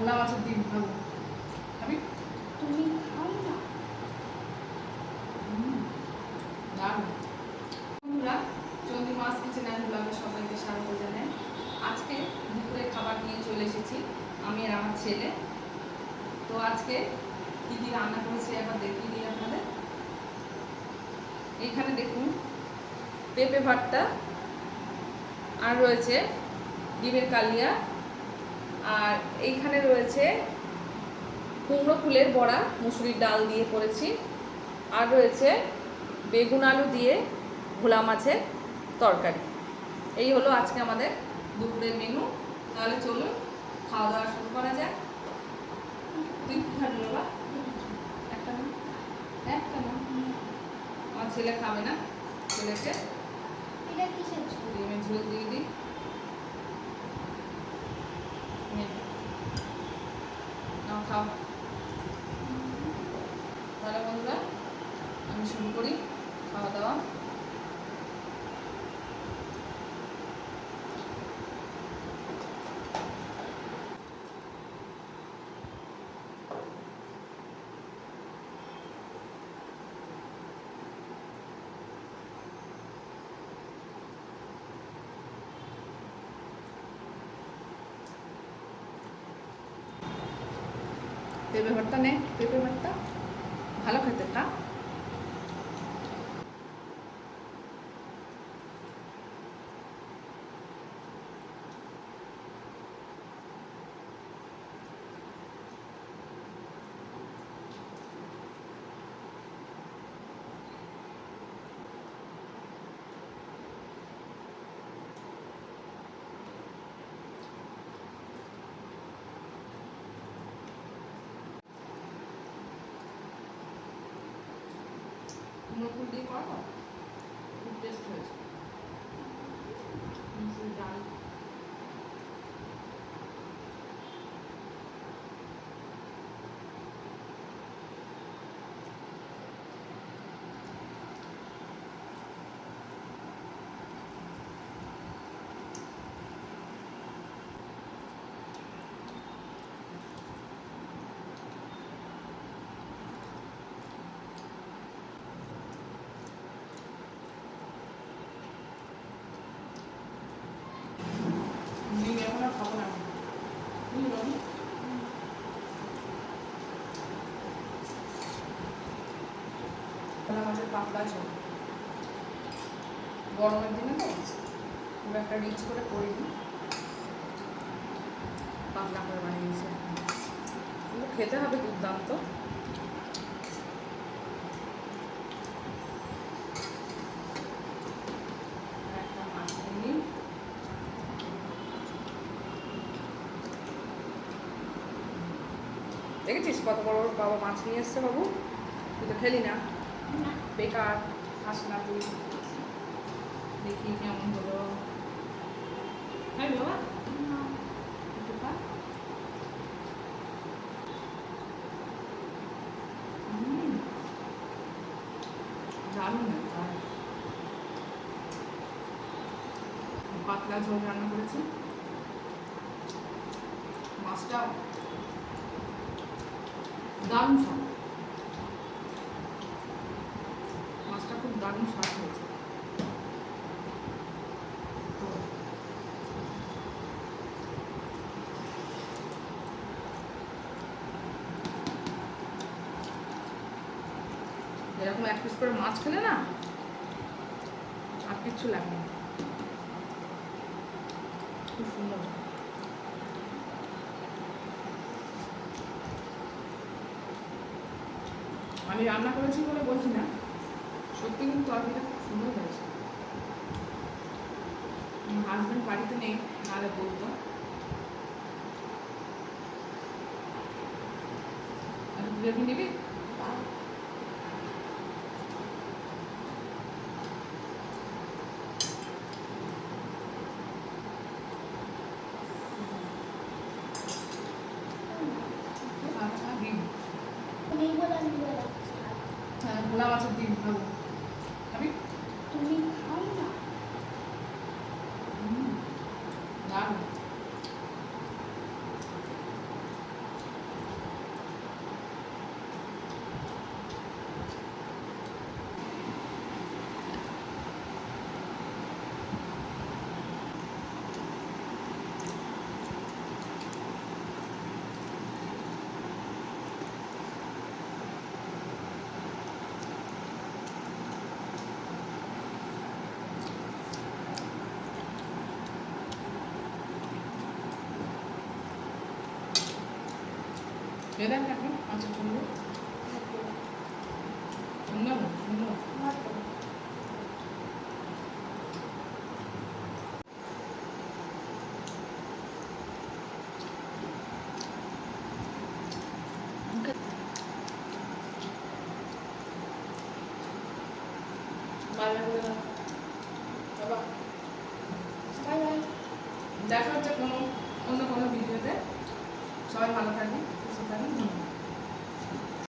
ভোলা মাছের ডিম খাব। খাবি? তুমি খাও না। দারুণ। বন্ধুরা চন্দ্রী মাছ কিচেন অ্যান্ড ব্লগে সবাইকে স্বাগত জানাই। আজকে দুপুরে খাবার নিয়ে চলে এসেছি আমি আর আমার ছেলে। তো আজকে কী কী রান্না করেছি একবার দেখিয়ে দিই আপনাদের। এখানে দেখুন পেঁপে ভর্তা আর রয়েছে ডিমের কালিয়া আর এইখানে রয়েছে কুমড়ো ফুলের বড়া মুসুরির ডাল দিয়ে করেছি। আর রয়েছে বেগুন আলু দিয়ে ভোলা মাছের তরকারি। এই হলো আজকে আমাদের দুপুরের মেনু তাহলে চলুন খাওয়া দাওয়া শুরু করা যাক। তুই কি খাবি বাবা? একটা না? একটা না? আমার ছেলে খাবে না? ছেলেকে? ঝোল দিয়ে দিই নে। নাও খাও তাহলে বন্ধুরা আমি শুরু করি খাওয়া দাওয়া পেঁপে ভর্তা নে পেঁপে ভর্তা ভালো খেতে তা। ফুল দিয়ে করো খুব টেস্ট হয়েছে। ডাল ডিম এখন আর খাব না আমি। বুঝলি বাবু? ভোলা মাছের পাতলা ঝোল গরমের দিনে তো খুব একটা রিচ করে করিনি পাতলা করে বানিয়েছি কিন্তু খেতে হবে দুর্দান্ত। দেখেছিস কত বড় বড় বাবা মাছ নিয়ে এসছে বাবু? তুই তো খেলি না। বেকার খাস না তুই দেখি কেমন হলো। হ্যাঁ বাবা দারুণ একটা পাতলা ঝোল রান্না করেছি। মাছটা দারুণ স্বাদ মাছটা খুব দারুণ স্বাদ হয়েছে। এরকম এক পিস করে মাছ খেলে না, আর কিচ্ছু লাগে না খুব সুন্দর। আমি রান্না করেছি বলে বলছি না। কিন্তু তরকারিটা খুব সুন্দর হয়েছে। হাজব্যান্ড বাড়িতে নেই নাহলে বলতো। গ্রেভি নিবি? নেই বলে আমি বলে রাখছি। হ্যাঁ ভোলা মাছের ডিম খাব খাবি তুমি খাও না দারুণ বেদান এখন আচ্ছা চলবে ভাত দেবো সুন্দর না সুন্দর ভাত দেবো বাইরে করে দাও বাবা। Bye bye. দেখা হচ্ছে কোনো, অন্য কোনো ভিডিওতে। সবাই ভালো থাকবেন। পারি